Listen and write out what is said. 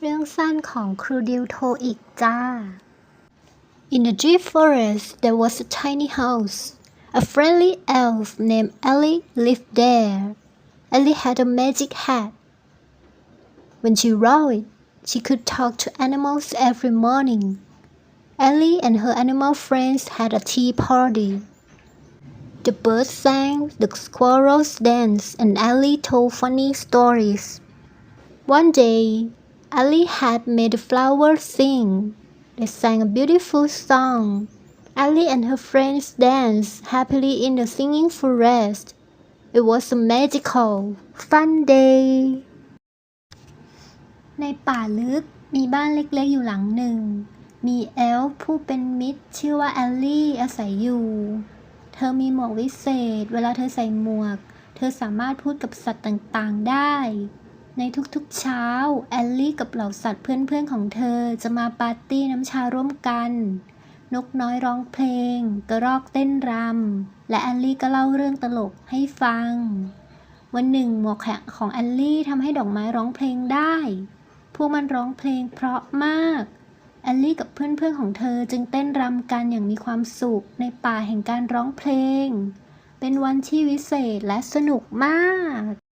เรื่องสั้นของครูดิวโทอีกจ้า In the deep forest there was a tiny house. A friendly elf named Ellie lived there. Ellie had a magic hat. When she wore it, she could talk to animals every morning. Ellie and her animal friends had a tea party. The birds sang, the squirrels danced, and Ellie told funny stories. One day, Ellie had made the flowers sing. They sang a beautiful song. Ellie and her friends danced happily in the singing forest. It was a magical, fun day. ในป่าลึกมีบ้านเล็กๆอยู่หลังหนึ่ง มีเอลผู้เป็นมิตรชื่อว่าแอลลี่อาศัยอยู่ เธอมีหมวกวิเศษ เวลาเธอใส่หมวก เธอสามารถพูดกับสัตว์ต่างๆได้ ในทุกๆเช้า แอลลี่กับเหล่าสัตว์เพื่อนๆของเธอจะมาปาร์ตี้น้ำชาร่วมกัน นกน้อยร้องเพลง กระรอกเต้นรำ และแอลลี่ก็เล่าเรื่องตลกให้ฟัง วันหนึ่งหมวกแข็งของแอลลี่ทำให้ดอกไม้ร้องเพลงได้ พวกมันร้องเพลงเพราะมากแอลลี่กับเพื่อนๆของเธอจึงเต้นรำกันอย่างมีความสุขในป่าแห่งการร้องเพลง เป็นวันที่วิเศษและสนุกมาก